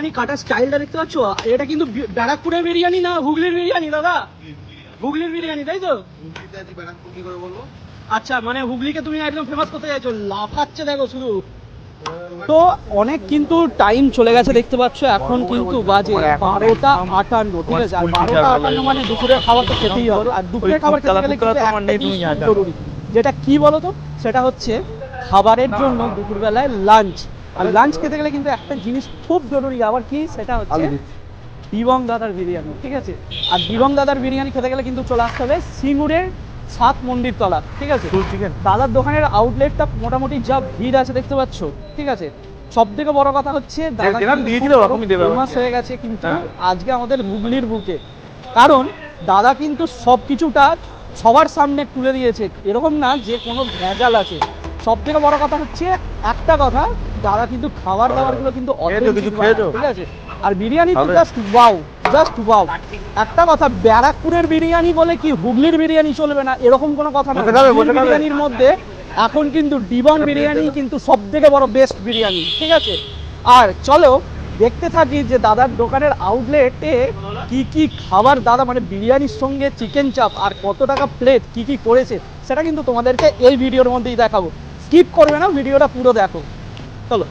বিরিয়ানি কাটার স্টাইলটা দেখতে পাচ্ছ? এটা কিন্তু ব্যারাকপুরের বিরিয়ানি না হুগলির বিরিয়ানি দাদা? হুগলির বিরিয়ানি তাই তো? আচ্ছা মানে হুগলিকে তুমি একদম ফেমাস করতে চাইছো। লাফাচ্ছে দেখো শুধু। তো অনেক কিন্তু টাইম চলে গেছে দেখতে পাচ্ছ এখন কিন্তু বাজে বারোটা আটান্ন ঠিক আছে? আর বারোটা আটান্ন মানে দুপুরের খাবার তো খেতেই হবে। আর দুপুরের খাবার খেতে গেলে কিন্তু জরুরি। যেটা কি বলতো? সেটা হচ্ছে খাবারের জন্য দুপুরবেলায় লাঞ্চ আর লাঞ্চ খেতে গেলে কিন্তু একটা জিনিস খুব জরুরি আবার কি? সেটা হচ্ছে দিবং দাদার বিরিয়ানি ঠিক আছে? আর দিবং দাদার বিরিয়ানি খেতে গেলে কিন্তু চলে আসতে হবে সিঙ্গুরের সাত মন্দির তলা ঠিক আছে? দাদার দোকানের আউটলেটটা মোটামুটি যা ভিড় আছে দেখতে পাচ্ছ ঠিক আছে? সব থেকে বড় কথা হচ্ছে। হয়ে গেছে কিন্তু হ্যাঁ। আজকে আমাদের হুগলির বুকে। কারণ দাদা কিন্তু সব কিছুটা সবার সামনে তুলে দিয়েছে এরকম না যে কোনো ভেজাল আছে। সব থেকে বড় কথা হচ্ছে একটা কথা দাদা কিন্তু খাবার দাবারগুলো কিন্তু? ঠিক আছে? আর বিরিয়ানি তো জাস্ট ওয়াও জাস্ট ওয়াও একটা কথা ব্যারাকপুরের বিরিয়ানি বলে কি হুগলির বিরিয়ানি চলবে না? এরকম কোনো কথা না। বিরিয়ানির মধ্যে এখন কিন্তু ডিবন বিরিয়ানি কিন্তু সব থেকে বড় বেস্ট বিরিয়ানি ঠিক আছে? আর চলো দেখতে থাকি যে দাদার দোকানের আউটলেটে কি কি খাবার দাদা মানে বিরিয়ানির সঙ্গে চিকেন চাপ আর কত টাকা প্লেট কি কি করেছে সেটা কিন্তু তোমাদেরকে এই ভিডিওর মধ্যেই দেখাবো। স্কিপ করবে না ভিডিওটা পুরো দেখো। চলো।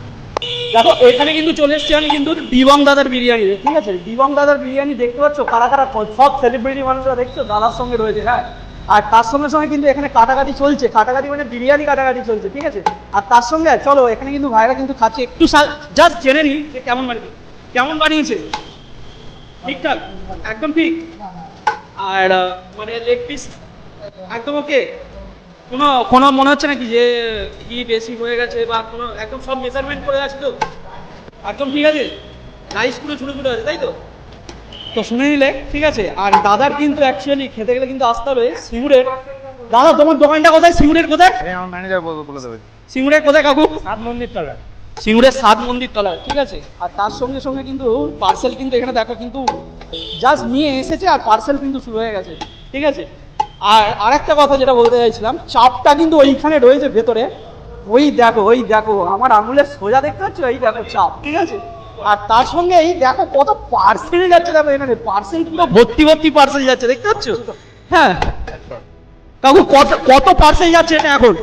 দেখো, এখানে কিন্তু চলে এসছি আমি কিন্তু দিবং দাদার বিরিয়ানি ঠিক আছে? দিবং দাদার বিরিয়ানি দেখতে পাচ্ছ? কারা কারা সব সেলিব্রিটি মানুষরা দেখছ? দাদার সঙ্গে রয়েছে হ্যাঁ? আর তার সঙ্গে সঙ্গে কিন্তু এখানে কাটাকাটি চলছে। কাটাকাটি মানে বিরিয়ানি কাটাকাটি চলছে, ঠিক আছে? আর তার সঙ্গে, চলো, এখানে কিন্তু ভাইরা কিন্তু খাচ্ছে। একটু জাস্ট জেনে নিই যে কেমন বানিয়েছে। কেমন বানিয়েছে? ঠিকঠাক? একদম ঠিক? আর মানে লেগ পিস একদম ওকে কোনো কোনো মনে হচ্ছে নাকি যে কি বেশি হয়ে গেছে বা কোনো একদম সব মেজারমেন্ট করে আছে তো? একদম ঠিক আছে? রাইস পুরো ছোটো ছোটো আছে তাই তো? তো শুনে নিলে ঠিক আছে? আর দাদার কিন্তু অ্যাকচুয়ালি খেতে গেলে কিন্তু আসতে হবে সিঙ্গুরের। দাদা তোমার দোকানটা কোথায়? সিঙ্গুরের কোথায়? এই আমার ম্যানেজার বলে দেবে। সিঙ্গুরের কোথায় কাকু? সাত মন্দির তলা সিঙ্গুরের সাত মন্দির তলায় ঠিক আছে? আর তার সঙ্গে সঙ্গে কিন্তু পার্সেল কিন্তু এখানে দেখো কিন্তু জাস্ট নিয়ে এসেছে আর পার্সেল কিন্তু শুরু হয়ে গেছে ঠিক আছে? আর আরেকটা কথা যেটা বলতে চাইছিলাম চাপটা কিন্তু ওইখানে রয়েছে ভেতরে। ওই দেখো ওই দেখো আমার আঙুলের সোজা দেখতে পাচ্ছ? এই দেখো চাপ ঠিক আছে? আর তার সঙ্গে এই দেখো কত পার্সেল যাচ্ছে দেখো এখানে। পার্সেল পুরো ভর্তি ভর্তি পার্সেল যাচ্ছে দেখতে পাচ্ছ? হ্যাঁ। কাকু কত কত পার্সেল যাচ্ছে এটা এখন?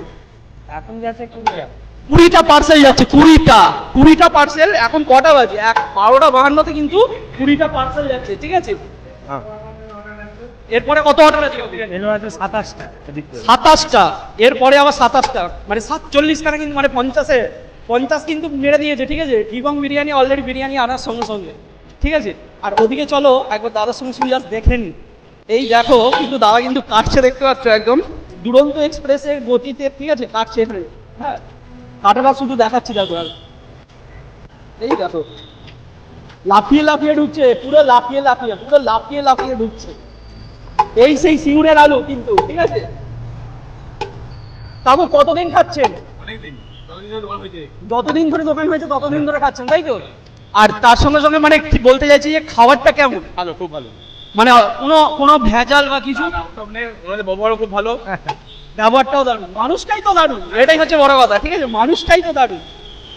এখন যাচ্ছে কুড়িয়া কুড়িটা পার্সেল যাচ্ছে কুড়িটা। কুড়িটা পার্সেল এখন কটা বাজে? এক বারোটা বাহান্নতে কিন্তু কুড়িটা পার্সেল যাচ্ছে ঠিক আছে? হ্যাঁ। এরপরে কত আছে? সাতাশটা। সাতাশটা? এরপরে আবার সাতাশটা? মানে সাতচল্লিশ খানা কিন্তু মানে পঞ্চাশে পঞ্চাশ কিন্তু মেরে দিয়েছে ঠিক আছে? ঠিকং বিরিয়ানি অলরেডি বিরিয়ানি আনার সঙ্গে সঙ্গে ঠিক আছে? আর ওদিকে চলো একবার দাদার সঙ্গে জাস্ট দেখে নিন এই দেখো কিন্তু দাদা কিন্তু কাটছে দেখতে পাচ্ছ একদম। দুরন্ত এক্সপ্রেসের গতিতে ঠিক আছে? কাটছে হ্যাঁ। কাটাটা শুধু দেখাচ্ছি দেখো আর। এই দেখো। লাফিয়ে লাফিয়ে ঢুকছে পুরো লাফিয়ে লাফিয়ে পুরো লাফিয়ে লাফিয়ে ঢুকছে। এই সেই সিঙ্গুরের আলু কিন্তু ঠিক আছে? তারপর কতদিন খাচ্ছেন? যতদিন ধরে দোকান হয়েছে। ততদিন ধরে খাচ্ছেন তাই তো? আর তার সঙ্গে সঙ্গে মানে বলতে চাইছি যে খাবারটা কেমন? ভালো খুব ভালো। মানে কোনো কোনো ভেজাল বা কিছু? ওনাদের ব্যবহারও খুব ভালো। ব্যবহারটাও দারুণ। মানুষটাই তো দারুণ। এটাই হচ্ছে বড় কথা ঠিক আছে? মানুষটাই তো দারুণ।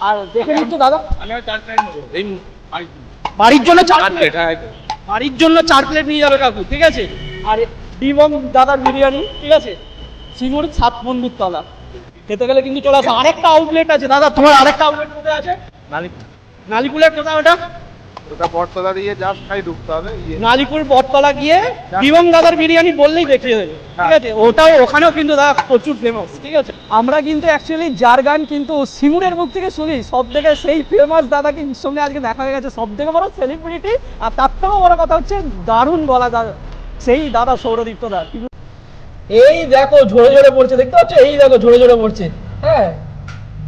আর দেখে নিচ্ছ দাদা। আমি চার প্লেট এই বাড়ির জন্য চার প্লেট? হ্যাঁ বাড়ির জন্য চার প্লেট নিয়ে যাবে কাকু ঠিক আছে? আর ডিবং দাদার বিরিয়ানি ঠিক আছে? সিঙ্গুর সাত বন্ধুর তলা খেতে গেলে কিন্তু চলে আসে। আরেকটা আউটলেট আছে দাদা তোমার আরেকটা আউটলেট কোথায় আছে? নালিপুর। কোথায় ওটা? ওটা বটতলা দিয়ে জাস্ট খাই ঢুকতে হবে ইয়ে। নালিপুর বটতলা গিয়ে ডিবং দাদার বিরিয়ানি বললেই দেখতে হবে ঠিক আছে? ওটাও ওখানেও কিন্তু দাদা প্রচুর ফেমাস ঠিক আছে? আমরা কিন্তু অ্যাকচুয়ালি যার গান কিন্তু সিঙ্গুরের মুখ থেকে শুনি। সব থেকে সেই ফেমাস দাদা কিন্তু সঙ্গে আজকে দেখা হয়ে গেছে। সব থেকে বড় সেলিব্রিটি আর তার থেকেও বড় কথা হচ্ছে দারুণ গলা দাদা। সেই দাদা সৌরদীপ্ত দা এই দেখো ঝরে ঝরে পড়ছে, দেখতে পাচ্ছ? এই দেখো ঝরে ঝরে পড়ছে। হ্যাঁ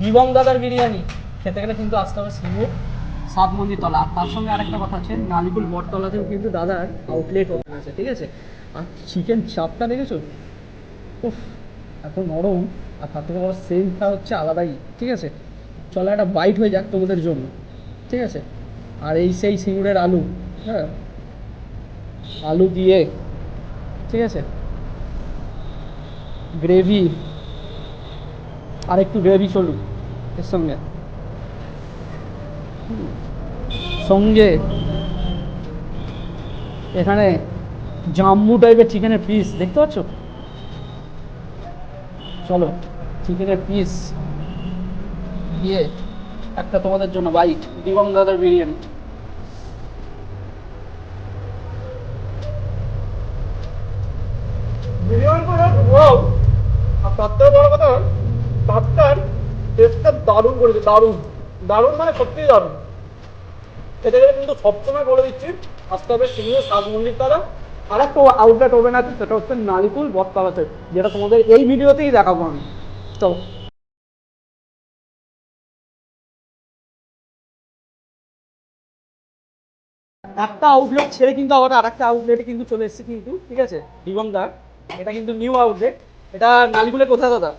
দিবং দাদার বিরিয়ানি। খেতে গেলে কিন্তু আসতে হবে সিঙ্গুর সাত মন্দির তলা। আর তার সঙ্গে আরেকটা কথা আছে, নালিকুল বটতলাতেও কিন্তু দাদার আউটলেট ওপেন আছে, ঠিক আছে? আর চিকেন চাপটা দেখেছ? উফ, এত নরম। আর তার থেকে বড় সেন্টটা হচ্ছে আলাদাই, ঠিক আছে? চলো একটা বাইট হয়ে যাক তোমাদের জন্য, ঠিক আছে? আর এই সেই সিঙ্গুরের আলু হ্যাঁ? আলু দিয়ে, ঠিক আছে? গ্রেভি আর একটু গ্রেভি চলুক এর সঙ্গে। সঙ্গে এখানে জাম্বু টাইপের চিকেনের পিস দেখতে পাচ্ছ? চলো চিকেনের পিস দিয়ে একটা তোমাদের জন্য বাইট দিবং দাদার বিরিয়ানি করে ওয়াও আর তার থেকে বড় কথা ভাতটার টেস্টটা দারুণ করেছে দারুণ দারুণ মানে সত্যিই দারুণ এটাকে কিন্তু সবসময় বলে দিচ্ছি। আসতে হবে সাত মন্দির তারা। আর একটা আউটলেট ওভেন আছে, সেটা হচ্ছে নারিকুল বটতলাতে যেটা তোমাদের এই ভিডিওতেই দেখাবো আমি। তো একটা আউটলেট ছেড়ে কিন্তু আবার আর একটা আউটলেটে কিন্তু চলে এসেছে কিন্তু, ঠিক আছে? দিবংদার এটা কিন্তু নিউ আউটলেট এটা নালিগুলের কোথায় দাদা?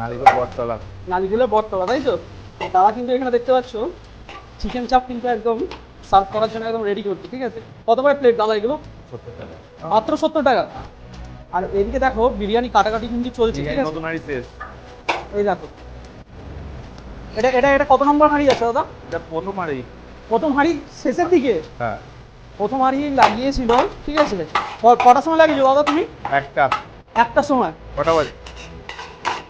নালিগো বটতলা। নালিগুলের বটতলা তাই তো? দাদা কিন্তু এখানে দেখতে পাচ্ছ চিকেন চাপ কিন্তু একদম সার্ভ করার জন্য একদম রেডি করছে ঠিক আছে? কত করে প্লেট দাদা এগুলো? সত্তর টাকা। মাত্র সত্তর টাকা। আর এদিকে দেখো বিরিয়ানি কাটাকাটি কিন্তু চলছে ঠিক আছে? নতুন এই দেখো। এটা এটা এটা কত নম্বর হাঁড়ি আছে দাদা? এটা প্রথম হাড়ি। প্রথম হাঁড়ি শেষের দিকে? হ্যাঁ। প্রথম হাঁড়ি লাগিয়েছিল ঠিক আছে? কটার সময় লাগিয়েছো দাদা তুমি? একটা। একটার সময়? কটা বাজে?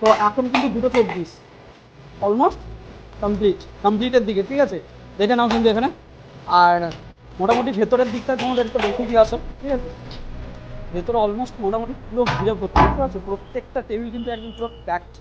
তো এখন কিন্তু দুটো চব্বিশ অলমোস্ট কমপ্লিট কমপ্লিটের দিকে, ঠিক আছে? দেখে নাও কিন্তু এখানে। আর মোটামুটি ভেতরের দিকটা তোমাদের একটু দেখে দিয়ে আসো, ঠিক আছে? ভেতরে অলমোস্ট মোটামুটি পুরো ঘিরে ভর্তি আছে? প্রত্যেকটা টেবিল কিন্তু একদম পুরো প্যাকড